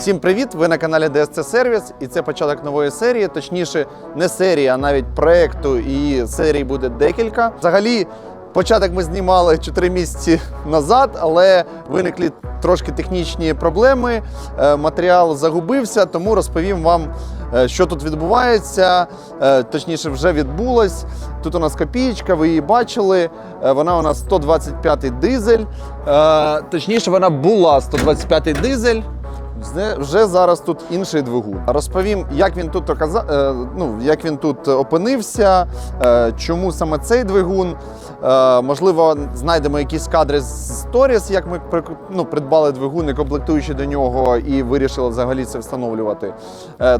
Всім привіт! Ви на каналі DSC Service і це початок нової серії. Точніше, не серії, а навіть проекту. І серій буде декілька. Взагалі, початок ми знімали 4 місяці назад, але виникли трошки технічні проблеми. Е, Матеріал загубився, тому розповім вам, е, що тут відбувається. Е, Точніше, вже відбулось. Тут у нас копієчка, ви її бачили. Вона у нас 125-й дизель. Точніше, вона була 125-й дизель. Вже- зараз тут інший двигун. Розповім, як він тут оказа... е, ну, як він тут опинився, е, чому саме цей двигун. Е, Можливо, знайдемо якісь кадри з сторіс, як ми ну, придбали двигун і комплектуючи до нього, і вирішили взагалі це встановлювати.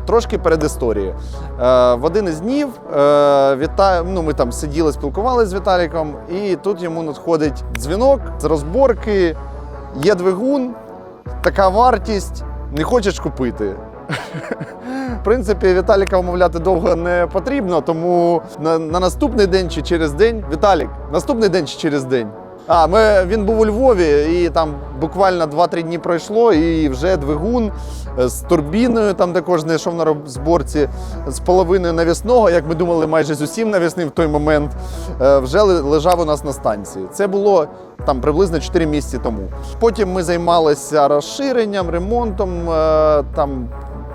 Трошки перед історією. В один із днів Віта... ну, ми там сиділи, спілкувалися з Віталіком, і тут йому надходить дзвінок з розборки. Є двигун, така вартість, не хочеш купити. В принципі, Віталіка умовляти довго не потрібно, тому на, на наступний день чи через день. Віталік, наступний день чи через день. А, ми, він був у Львові, і там буквально 2-3 дні пройшло, і вже двигун е, з турбіною, там також знайшов на розборці, з половиною навісного, як ми думали, майже з усім навісним в той момент, е, вже лежав у нас на станції. Це було там приблизно 4 місяці тому. Потім ми займалися розширенням, ремонтом. е, Там,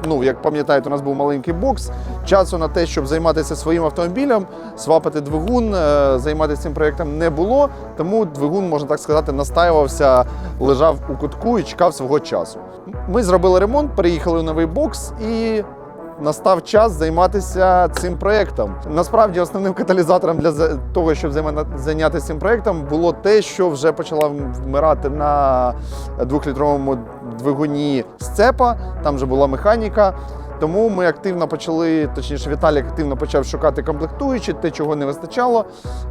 ну, як пам'ятаєте, у нас був маленький бокс. Часу на те, щоб займатися своїм автомобілем, свапати двигун, е, займатися цим проєктом не було. Тому двигун, можна так сказати, настаювався, лежав у кутку і чекав свого часу. Ми зробили ремонт, переїхали у новий бокс і настав час займатися цим проєктом. Насправді, основним каталізатором для того, щоб зайнятися цим проєктом, було те, що вже почала вмирати на двохлітровому двигуні сцепа. Там вже була механіка. Тому ми активно почали, точніше, Віталік активно почав шукати комплектуючі, те, чого не вистачало.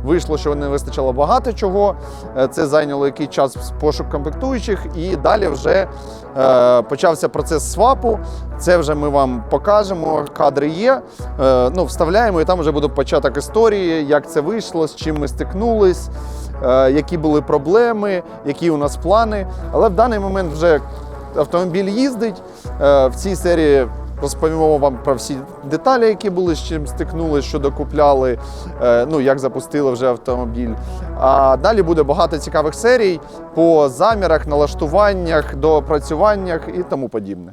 Вийшло, що не вистачало багато чого. Е, Це зайняло який час пошук комплектуючих, і далі вже е, почався процес свапу. Це вже ми вам покажемо. Кадри є. Е, ну, вставляємо, і там вже буде початок історії, як це вийшло, з чим ми стикнулись, е, які були проблеми, які у нас плани. Але в даний момент вже автомобіль їздить. Е, в цій серії розповімо вам про всі деталі, які були, з чим стикнулися, що докупляли, е, ну як запустили вже автомобіль. А далі буде багато цікавих серій по замірах, налаштуваннях, доопрацюваннях і тому подібне.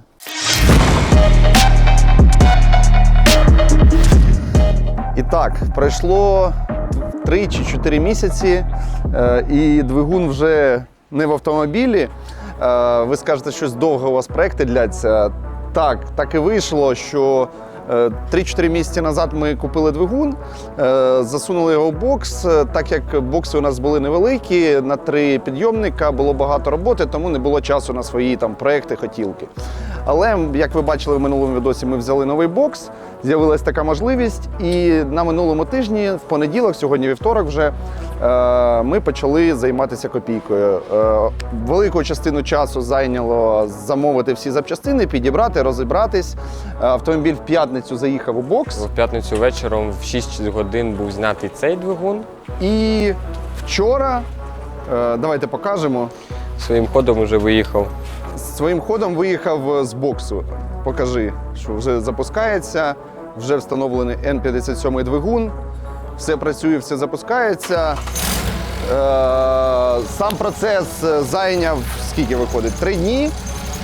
І так, пройшло 3 чи 4 місяці, е, і двигун вже не в автомобілі. Е, Ви скажете, щось довго у вас проекти дляться. Так, так і вийшло, що е, 3-4 місяці назад ми купили двигун, е, засунули його в бокс. Е, Так як бокси у нас були невеликі, на три підйомника було багато роботи, тому не було часу на свої там проекти, хотілки. Але як ви бачили в минулому відосі, ми взяли новий бокс. З'явилася така можливість, і на минулому тижні, в понеділок, сьогодні вівторок, вже е, ми почали займатися копійкою. Е, велику частину часу зайняло замовити всі запчастини, підібрати, розібратись. Е, Автомобіль в п'ятницю заїхав у бокс. В п'ятницю вечором в 6 годин був знятий цей двигун. І вчора, е, давайте покажемо. Своїм ходом уже виїхав. Своїм ходом виїхав з боксу. Покажи, що вже запускається, вже встановлений N57 двигун. Все працює, все запускається. Е, Сам процес зайняв скільки виходить? Три дні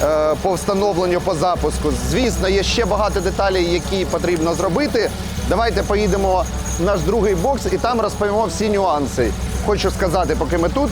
е, по встановленню, по запуску. Звісно, є ще багато деталей, які потрібно зробити. Давайте поїдемо в наш другий бокс і там розповімо всі нюанси. Хочу сказати, поки ми тут.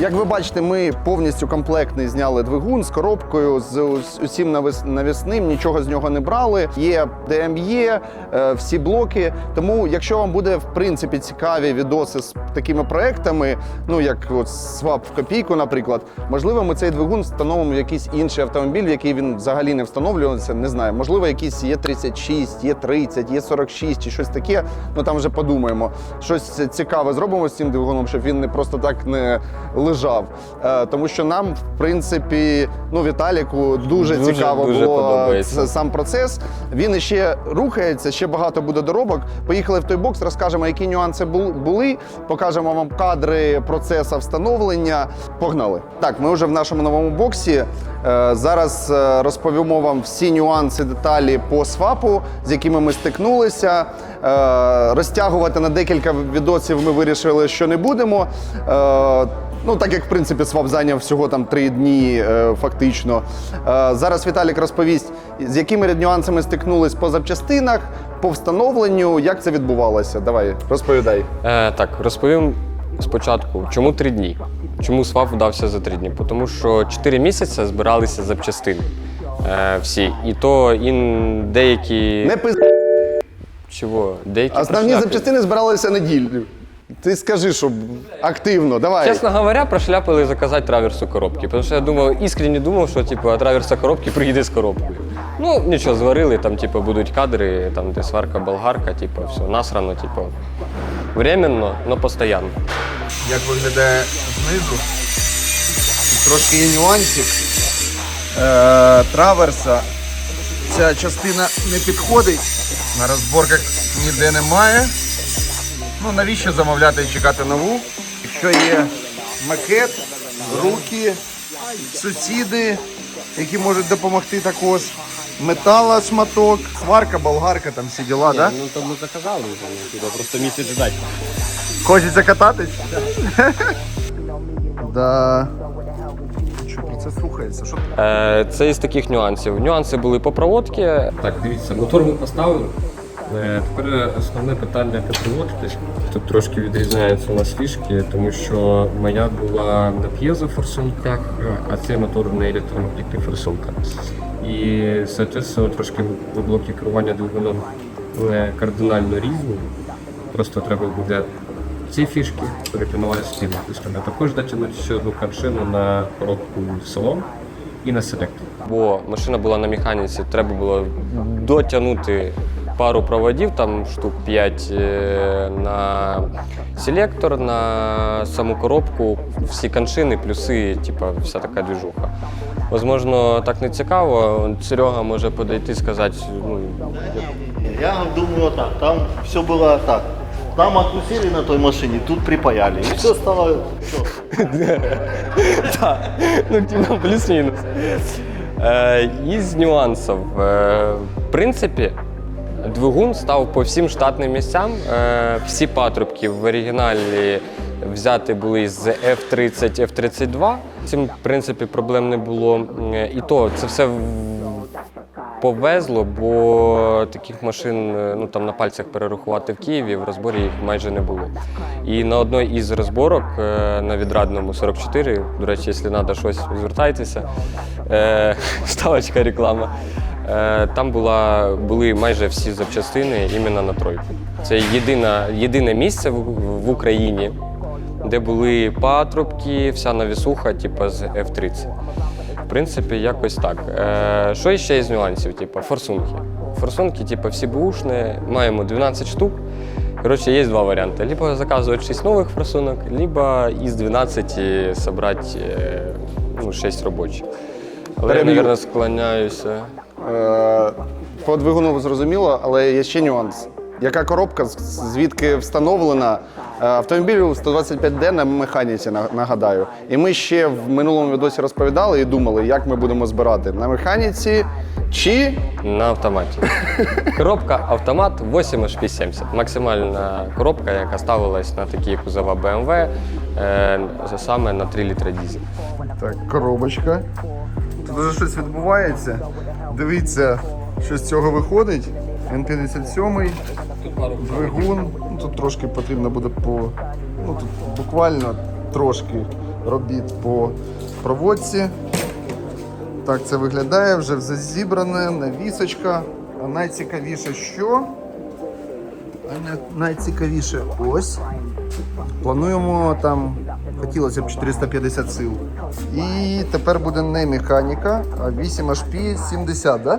Як ви бачите, ми повністю комплектний зняли двигун з коробкою, з усім навіс- навісним, нічого з нього не брали. Є DME, е, всі блоки. Тому, якщо вам буде в принципі цікаві відоси з такими проектами, ну як от свап в копійку, наприклад, можливо, ми цей двигун встановимо в якийсь інший автомобіль, в який він взагалі не встановлювався. Не знаю, можливо, якийсь є 36, є 30, є 46 чи щось таке. Ну там вже подумаємо. Щось цікаве зробимо з цим двигуном, щоб він не просто так не лежав. Е, Тому що нам, в принципі, ну, Віталіку дуже, Дуже, цікаво дуже було подобається. сам процес. Він ще рухається, ще багато буде доробок. Поїхали в той бокс, розкажемо, які нюанси були, покажемо вам кадри процесу встановлення. Погнали. Так, ми вже в нашому новому боксі. Е, Зараз е, розповімо вам всі нюанси, деталі по свапу, з якими ми стикнулися. Е, Розтягувати на декілька відосів ми вирішили, що не будемо. Ну, так як в принципі свап зайняв всього там три дні, е, фактично. Е, зараз Віталік розповість, з якими нюансами стикнулись по запчастинах, по встановленню, як це відбувалося. Давай, розповідай. Е, так, розповім спочатку, чому три дні? Чому свап вдався за три дні? Тому що чотири місяці збиралися запчастини. Е, всі. І то ін деякі. Не пиз... Чого? Деякі Основні прошляпи- запчастини збиралися неділю. Ти скажи, щоб активно, давай. Чесно говоря, прошляпили заказати траверсу коробки. Тому що я думав, іскренне думав, що типу, траверса коробки приїде з коробкою. Ну, нічого, зварили, там, типу, будуть кадри, там, де сварка, болгарка, типу, все, насрано, типу. Временно, но постійно. як виглядає знизу. Трошки є нюансик. Е, траверса. Ця частина не підходить. На розборках ніде немає. Ну навіщо замовляти і чекати нову? Якщо є макет, руки, сусіди, які можуть допомогти також. Метала шматок, сварка, болгарка, там всі діла, так? Да? Ну, то ми заказали вже, типу, просто місяць ждати. Хочеться кататись? да. Що Е, Це із таких нюансів. Нюанси були по проводці. Так, дивіться, мотор ми поставили. Е, Тепер основне питання проводці. Тут трошки відрізняються у нас фішки, тому що моя була на п'єзофорсунках, а цей мотор на електромагнітних. І, соответственно, трошки блоки керування двигуном кардинально різні. Просто треба буде ці фішки перепінувати з тими фішками. Також дотягнути ще одну коншину на коробку салон і на селектор. Бо машина була на механіці, треба було дотягнути пару проводів, там штук 5 на селектор, на саму коробку, всі коншини, плюси, типа вся така движуха. Возможно, так не цікаво. Серега може подойти і сказати, ну, Я думаю так, там все было так. Там откусили на той машине, тут припаяли. И все стало... всё. Ну, типа, плюс-мінус. Е, із нюансів. Е, в принципі, двигун став по всім штатним місцям. Е, всі патрубки в оригіналі взяти були з F30, F32. Цим, в принципі, проблем не було. І то це все повезло, бо таких машин е, ну, там на пальцях перерахувати в Києві, в розборі їх майже не було. І на одній із розборок е, на відрадному 44, до речі, якщо треба щось, звертайтеся. Ставочка реклама. Е, Там була, були майже всі запчастини іменно на тройку. Це єдина, єдине місце в, в Україні, де були патрубки, вся навісуха, типу з F30. В принципі, якось так. Е, що ще із нюансів? Типу, форсунки. Форсунки, типу, всі бушні, маємо 12 штук. Коротше, є два варіанти. Либо заказувати 6 нових форсунок, либо із 12 зібрати е, ну, 6 робочих. Але я, Переб'ю. мабуть, склоняюся. Е, По двигуну зрозуміло, але є ще нюанс. Яка коробка, звідки встановлена? Е, Автомобіль 125D на механіці, нагадаю. І ми ще в минулому відосі розповідали і думали, як ми будемо збирати на механіці чи На автоматі. Коробка автомат 8 HP 70. Максимальна коробка, яка ставилась на такі кузова BMW, е, саме на 3 літра дізель. Так, коробочка. Вже щось відбувається. Дивіться, що з цього виходить. Н57, двигун. Ну, тут трошки потрібно буде по. Ну тут буквально трошки робіт по проводці. Так це виглядає, вже все зібране, навісочка. А найцікавіше що? А найцікавіше ось. Плануємо там, хотілося б 450 сил. І тепер буде не механіка, а 8 HP 70, да?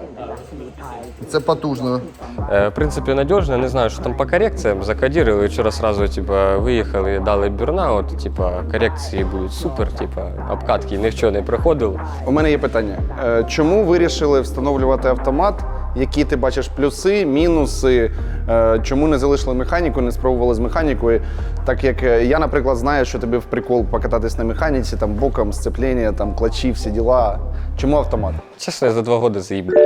Це потужно. Э, В принципе, надежно. Не знаю, что там по коррекциям. Закодировал и вчера сразу типа выехал и дали бюрнаут. Типа коррекції будуть супер. Типа обкатки ніхто не проходив. У мене є питання. Е, Чому вирішили встановлювати автомат? Які ти бачиш плюси, мінуси? Е, Чому не залишили механіку, не спробували з механікою? Так як е, я, наприклад, знаю, що тобі в прикол покататись на механіці, там боком, сцеплення, там клачі, всі діла. Чому автомат? Честно, я за два года заебал.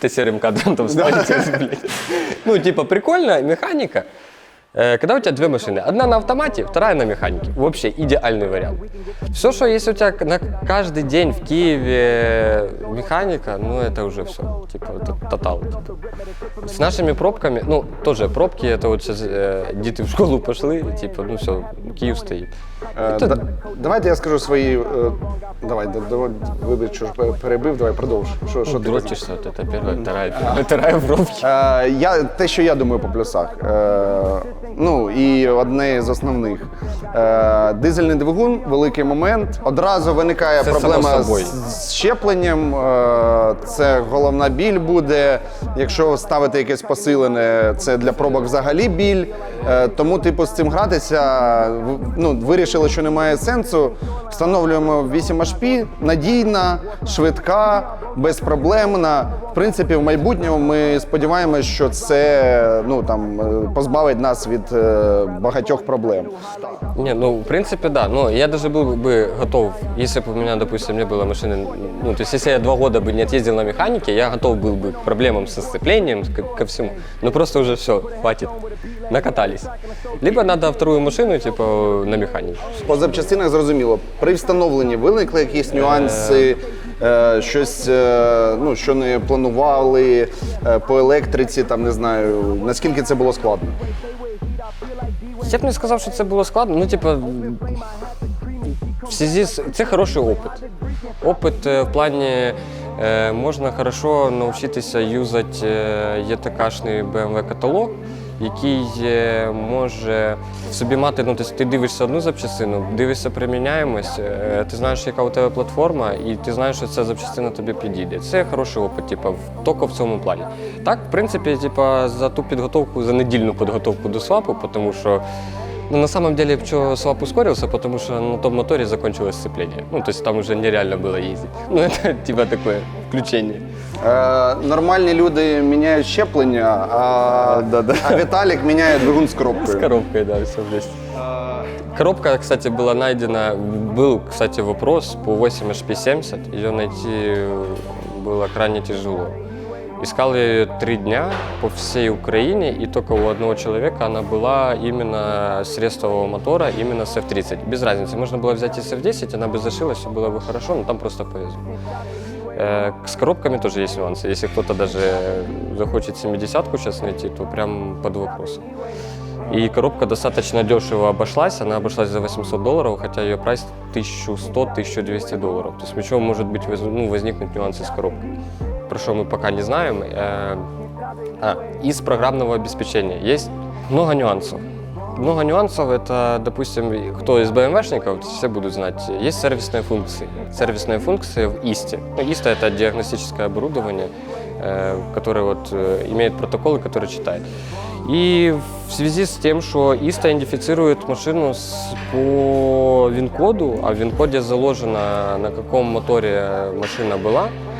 Ты серым кадром там блядь. Ну, типа, прикольная механика. Э, Когда у тебя две машины, одна на автомате, вторая на механике. Вообще идеальный вариант. Все, что если у тебя на каждый день в Киеве механика, ну это уже все. Типа, это тотал. типа. С нашими пробками, ну, тоже пробки, это вот сейчас э, дети в школу пошли, типа, ну все, Киев стоит. Е, Це- да- давайте я скажу свої. е, давай, да- давай, вибач, що ж пе- перебив, давай продовж. Що, що ти Дрочишься, вот это первая, вторая, первая, вторая пробки. Е, я, те, що я думаю по плюсах. Е, ну і одне з основних. Е, дизельний двигун великий момент. Одразу виникає Це проблема з, з щепленням. Е, це головна біль буде. Якщо ставити якесь посилене, це для пробок взагалі біль. Е, тому, типу, з цим гратися ну, вирішили, що немає сенсу. Встановлюємо 8 HP, надійна, швидка, безпроблемна. В принципі, в майбутньому ми сподіваємося, що це ну, там, е, позбавить нас від е, багатьох проблем. Не, ну, в принципе, да. Но я даже был бы готов, если бы у меня, допустим, не было машины, ну, то есть если я два года бы не отъездил на механике, я готов был бы к проблемам со сцеплением, ко, ко всему. Но просто уже все, хватит, накатались. Либо надо вторую машину, типа, на механике. По запчастинах зрозуміло. При встановленні виникли якісь нюанси, е, щось, е, ну, що не планували е, по електриці, там не знаю, наскільки це було складно. Я б не сказав, що це було складно. Ну, типа, в связи це хороший опит. Опит е, в плані е, можна хорошо навчитися юзати е, ЄТКшний BMW каталог, який е, може в собі мати, ну, ти дивишся одну запчастину, дивишся приміняємость, е, ти знаєш, яка у тебе платформа, і ти знаєш, що ця запчастина тобі підійде. Це хороший опит, типу, тільки в цьому плані. Так, в принципі, типу, за ту підготовку, за недільну підготовку до свапу, тому що Ну, на самом деле, что свап ускорился, потому что на том моторе закончилось сцепление. Ну, то есть там уже нереально было ездить. Ну, это типа такое включение. Е, нормальні люди міняють щеплення, а, а Віталік міняє двигун з С коробкою. коробкой, да, все вместе. Коробка, кстати, была найдена, был, кстати, вопрос по 8 HP70, ее найти было крайне тяжело. Искал я ее три дня по всей Украине, и только у одного человека она была именно с рестового мотора, именно с F30. Без разницы, можно было взять и с F10, она бы зашилась, все было бы хорошо, но там просто повезло. Э, С коробками тоже есть нюансы. Если кто-то даже захочет 70-ку сейчас найти, то прям под вопросом. И коробка достаточно дешево обошлась, она обошлась за 800 долларов, хотя ее прайс 1100-1200 долларов. То есть почему может быть воз- ну, возникнуть нюансы с коробкой, про что мы пока не знаем. Э, А, из программного обеспечения есть много нюансов. Много нюансов, это, допустим, кто из BMW-шников, все будут знать, есть сервисные функции. Сервисные функции в ИСТе. Ну, ИСТа – это диагностическое оборудование, э, которое вот, э, имеет протоколы, которые читает. И в связи с тем, что ИСТа идентифицирует машину с, по ВИН-коду, а в ВИН-коде заложено, на каком моторе машина была, э,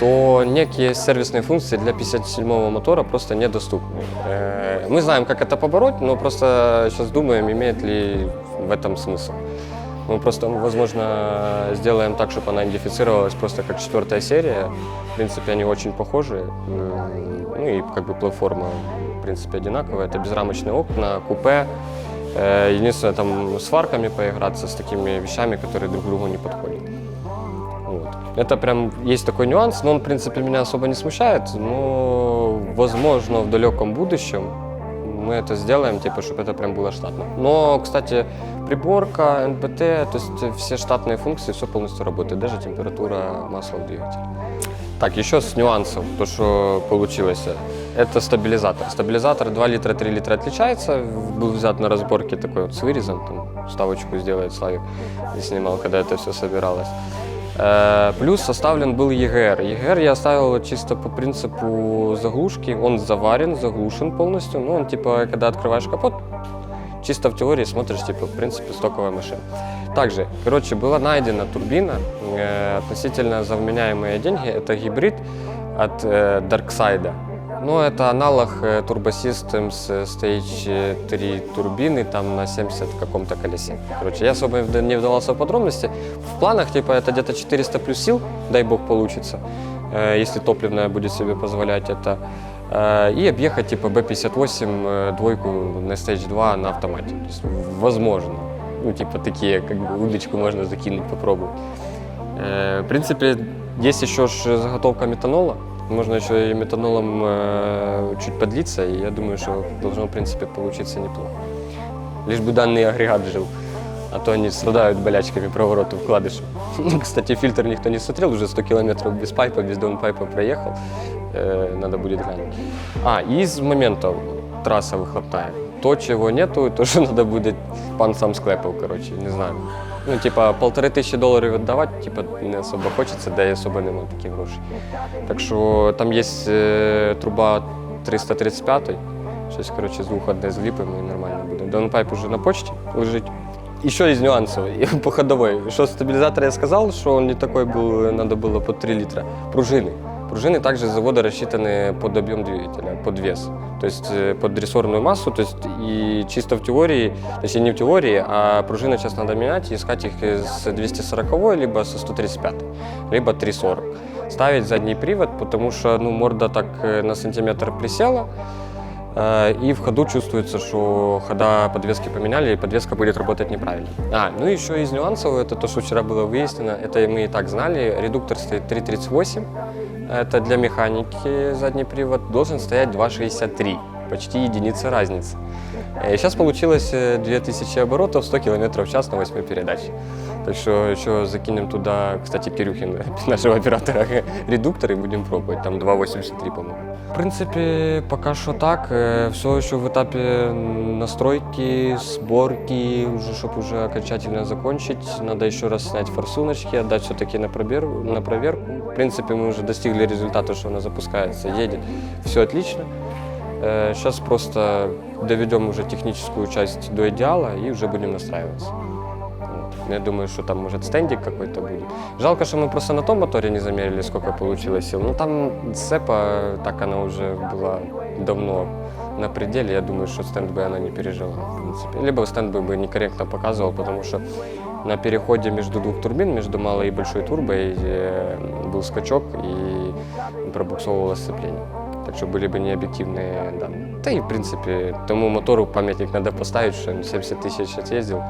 то некие сервисные функции для 57-го мотора просто недоступны. Э, Мы знаем, как это побороть, но просто сейчас думаем, имеет ли в этом смысл. Мы просто, возможно, сделаем так, чтобы она идентифицировалась просто как четвертая серия. В принципе, они очень похожи. Ну и как бы платформа, в принципе, одинаковая. Это безрамочные окна, купе. Э, Единственное, там с фарками поиграться, с такими вещами, которые друг другу не подходят. Это прям есть такой нюанс, но он, в принципе, меня особо не смущает. Но, возможно, в далеком будущем мы это сделаем, типа, чтобы это прям было штатно. Но, кстати, приборка, НПТ, то есть все штатные функции, все полностью работает, даже температура масла в двигателе. Так, еще с нюансов, то, что получилось. Это стабилизатор. Стабилизатор 2 литра, 3 литра отличается. Был взят на разборке такой вот с вырезом, там ставочку сделает Славик, снимал, когда это все собиралось. Э, Плюс оставлен был EGR. EGR я оставил чисто по принципу заглушки. Он заварен, заглушен полностью. Ну, он типа, когда открываешь капот, чисто в теории смотришь, типа, в принципе, стоковая машина. Также, короче, была найдена турбина э, относительно за вменяемые деньги. Это гибрид от э, Darkside. Ну, это аналог Turbo Systems э, Stage 3 турбины, там на 70 каком-то колесе. Короче, я особо не вдавался в подробности. В планах, типа, это где-то 400 плюс сил, дай бог получится, э, если топливная будет себе позволять это. Э, И объехать, типа, B58 э, двойку на Stage 2 на автомате. То есть, возможно. Ну, типа, такие, как бы, удочку можно закинуть, попробовать. В принципе, есть еще заготовка метанола. Можно еще и метанолом э, чуть подлиться, и я думаю, что должно, в принципе, получиться неплохо. Лишь бы данный агрегат жил, а то они страдают болячками проворота вкладыша. Кстати, фильтр никто не смотрел, уже 100 километров без пайпа, без даунпайпа проехал. Э, надо будет глянуть. А, и из моментов трасса выхлопная. То, чего нету, то, что надо будет, пан сам склепал, короче, не знаю. Ну, типа, полторы тисячі доларів віддавати, типа, не особо хочеться, да і особо нема таких грошей. Так що там є е, труба 335, щось, коротше, з двох одне зліпимо і нормально буде. Даунпайп уже на почті лежить. Еще из нюансов и по ходовой. Что стабилизатор я сказал, что он не такой был, надо было под 3 литра. Пружины. Пружины также завода рассчитаны под объем двигателя, под вес. То есть э, под дрессорную массу. То есть и чисто в теории, точнее не в теории, а пружины сейчас надо менять и искать их с 240 либо со 135, либо 340. Ставить задний привод, потому что ну, морда так э, на сантиметр присела, Э, И в ходу чувствуется, что хода подвески поменяли, и подвеска будет работать неправильно. А, ну еще из нюансов, это то, что вчера было выяснено, это мы и так знали, редуктор стоит 3.38, это для механики задний привод, должен стоять 2.63, почти единица разницы. И сейчас получилось э, 2000 оборотов, 100 км в час на 8 передаче. Так что еще закинем туда, кстати, Кирюхин, нашего оператора, редуктор и будем пробовать. Там 2.83, по-моему. В принципе, пока что так. Все еще в этапе настройки, сборки, уже, чтобы уже окончательно закончить. Надо еще раз снять форсуночки, отдать все-таки на, пробер, на проверку. В принципе, мы уже достигли результата, что она запускается, едет. Все отлично. Сейчас просто доведем уже техническую часть до идеала и уже будем настраиваться. Вот. Я думаю, что там может стендик какой-то будет. Жалко, что мы просто на том моторе не замерили, сколько получилось сил. Ну там цепа, так она уже была давно на пределе. Я думаю, что стенд бы она не пережила, в принципе. Либо стенд бы, бы некорректно показывал, потому что на переходе между двух турбин, между малой и большой турбой, э, был скачок и пробуксовывало сцепление. Так что были бы необъективные данные. Да и, в принципе, тому мотору памятник поставить, что он 70 тысяч отъездил.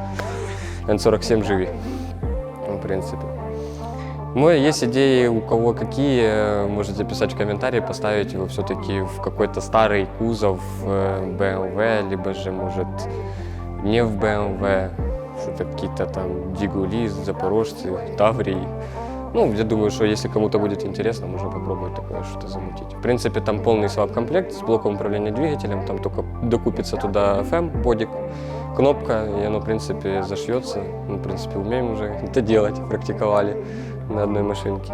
N47 живи, в принципе. Мой есть идеи, у кого какие, э, можете писать в комментарии, поставить его все-таки в какой-то старый кузов э, BMW, либо же, может, не в BMW, что-то какие-то там Дигули, Запорожцы, Таврии. Ну, я думаю, что если кому-то будет интересно, можно попробовать такое что-то замутить. В принципе, там полный свап-комплект с блоком управления двигателем, там только докупится туда FM, бодик, кнопка, и оно, в принципе, зашьется. Мы, в принципе, умеем уже это делать, практиковали на одной машинке.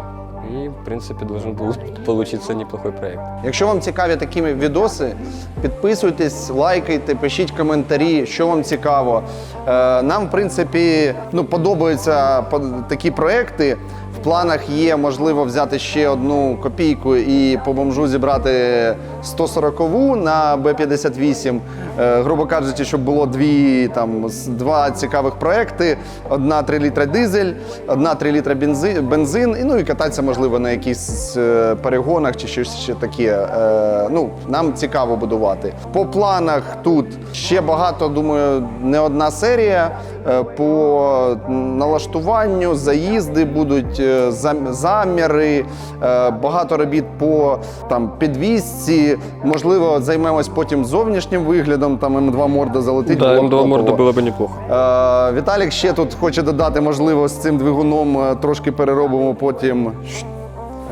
И, в принципе, должен был получиться неплохой проект. Якщо вам цікаві такі відоси, підписуйтесь, лайкайте, пишіть коментарі, що вам цікаво. Е, Нам, в принципі, ну, подобаються по- такі проекти. Планах є можливо взяти ще одну копійку і по бомжу зібрати 140-ву на Б-58. Е, Грубо кажучи, щоб було дві там два цікавих проекти: одна 3 літра дизель, одна 3 літра бензин, бензин, і ну і кататися можливо на якихось е, перегонах чи щось ще таке. Е, Ну нам цікаво будувати. По планах тут ще багато, думаю, не одна серія. По налаштуванню, заїзди будуть, заміри, е, багато робіт по там підвісці. Можливо, займемось потім зовнішнім виглядом. Там М2 морда залетить. було б топово. бы неплохо. Е, Віталік ще тут хоче додати, можливо, з цим двигуном е, трошки переробимо потім.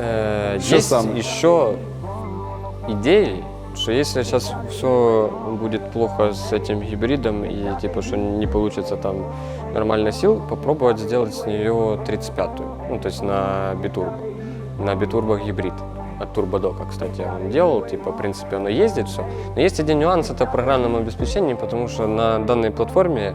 Э, Что есть сам? еще идеи, что если сейчас все будет плохо с этим гибридом и типа что не получится там нормально сил, попробовать сделать с нее 35-ю, Ну то есть на битурбо, на битурбо гибрид от Турбодока, кстати, он делал, типа, в принципе, оно ездит все. Но есть один нюанс, это в программном обеспечении, потому что на данной платформе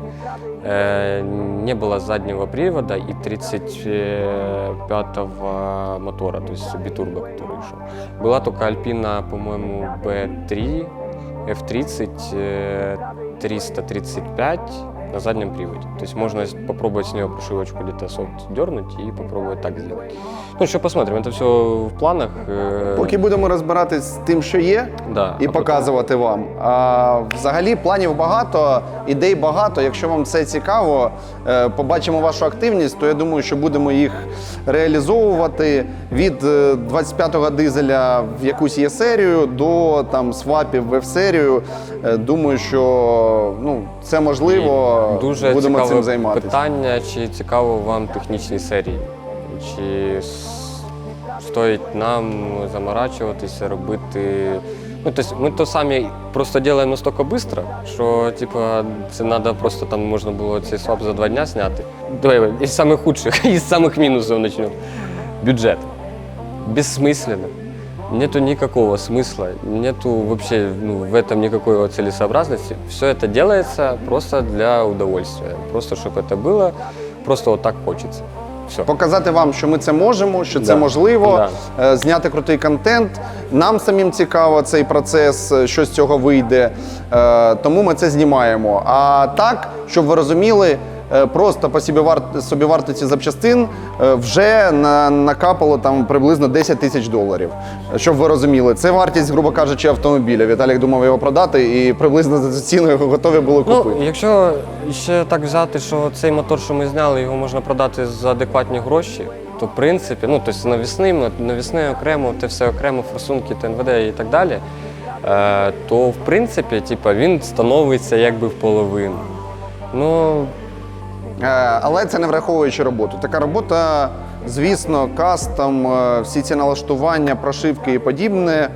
э, не было заднего привода и 35-го мотора, то есть битурбо, который шел. Была только Альпина, по-моему, B3, F30, э, 335 на заднем приводе. То есть можно попробовать с нее прошивочку где-то софт дернуть и попробовать так сделать. Ну, еще посмотрим, это все в планах. э, Поки будемо розбиратись з тим, що є, Да, і а потім- показувати вам. А, взагалі планів багато, ідей багато. Якщо вам це цікаво, е, побачимо вашу активність, то я думаю, що будемо їх реалізовувати від е, 25-го дизеля в якусь є серію до там свапів в F-серію. Е, Думаю, що ну, це можливо. І Дуже будемо цікаве цим займатися. питання, чи цікаво вам технічні серії, чи стоїть нам заморачуватися, робити. Ну, тобто ми то самі просто робимо настільки швидко, що типа, це треба просто там можна було цей свап за два дня зняти. Давай, із самих худших, із самих мінусів почнемо. Бюджет. Бессмысленно. Нету никакого смысла, нету вообще ну, в этом никакой вот целесообразности. Все это делается просто для удовольствия. Просто чтобы это было, просто вот так хочется. Все. Показати вам, що ми це можемо, що це Да. можливо, е, зняти крутий контент. Нам самим цікаво цей процес, е, що з цього вийде. Е, Тому ми це знімаємо. А так, щоб ви розуміли, е, просто по собівар- собівартості запчастин е, вже на- накапало там приблизно 10 тисяч доларів. Щоб ви розуміли, це вартість, грубо кажучи, автомобіля. Віталік думав його продати і приблизно за цю ціну його готові були купити. Ну, якщо ще так взяти, що цей мотор, що ми зняли, його можна продати за адекватні гроші, то в принципі, ну тобто навісний, навісний окремо, те все окремо, форсунки, ТНВД і так далі, е, то в принципі, типа, він становиться якби в половину. Ну, Е, Але це не враховуючи роботу. Така робота, звісно, кастом, е, всі ці налаштування, прошивки і подібне.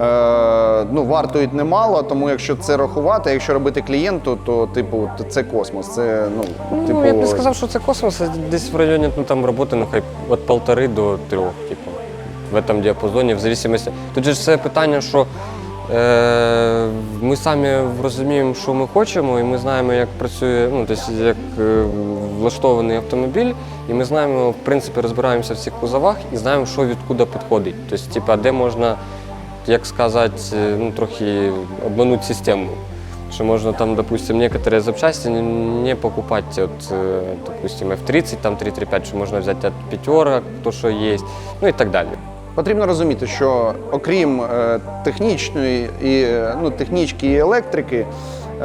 е, Ну, вартують немало, тому якщо це рахувати, якщо робити клієнту, то типу це космос. Це ну, ну типу, я б не сказав, що це космос, а десь в районі ну, там роботи ну, хай від полтори до трьох, типу, в этом діапазоні, в зависимості. Тут же ж це питання, що ми самі розуміємо, що ми хочемо, і ми знаємо, як працює, ну, тобто, як е, влаштований автомобіль, і ми знаємо, в принципі, розбираємося в цих кузовах і знаємо, що відкуди підходить. Тобто, типу, де можна, як сказати, е, ну, трохи обманути систему. Что можно там, допустим, некоторые запчасти не, покупать от, допустим, F30, там 335, что можно взять от пятерок, то, что есть, ну и так далее. Потрібно розуміти, що окрім е, технічної і е, ну, технічки і електрики,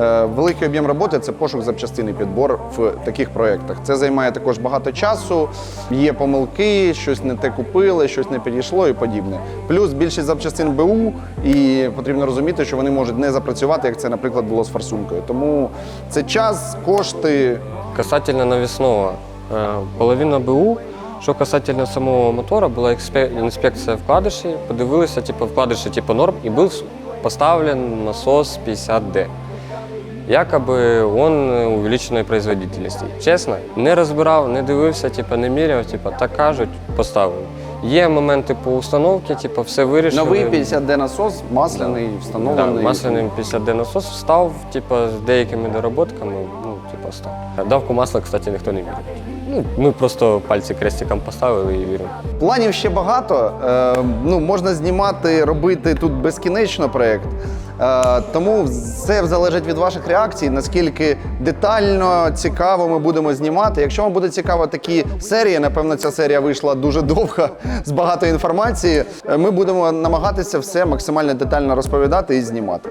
е, великий об'єм роботи це пошук запчастин і підбор в таких проєктах. Це займає також багато часу, є помилки, щось не те купили, щось не підійшло і подібне. Плюс більшість запчастин БУ, і потрібно розуміти, що вони можуть не запрацювати, як це, наприклад, було з форсункою. Тому це час, кошти. Касательно навесного, э, половина БУ, що касательно самого мотора, була інспекція вкладиші, подивилися, типу, вкладиші типу норм, і був поставлен насос 50D. Якоби он увеличеної производительності. Чесно, не розбирав, не дивився, типу, не міряв, типу, так кажуть, поставив. Є моменти по установці, типу, все вирішили. Новий 50D насос, масляний, Да, встановлений. масляним 50D насос встав, типу, з деякими доработками, ну, типу, став. Давку масла, кстати, ніхто не вірить. Ну, ми просто пальці крестиком поставили і віримо. Планів ще багато. Е, ну, можна знімати, робити тут безкінечно проєкт. Е, тому все залежить від ваших реакцій, наскільки детально, цікаво ми будемо знімати. Якщо вам буде цікаво такі серії, напевно, ця серія вийшла дуже довга з багато інформації. е, Ми будемо намагатися все максимально детально розповідати і знімати.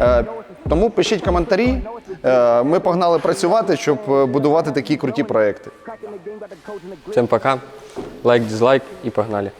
Е, тому пишіть коментарі. Е, ми погнали працювати, щоб е, будувати такі круті проекти. Всім пока. Лайк, дизлайк і погнали.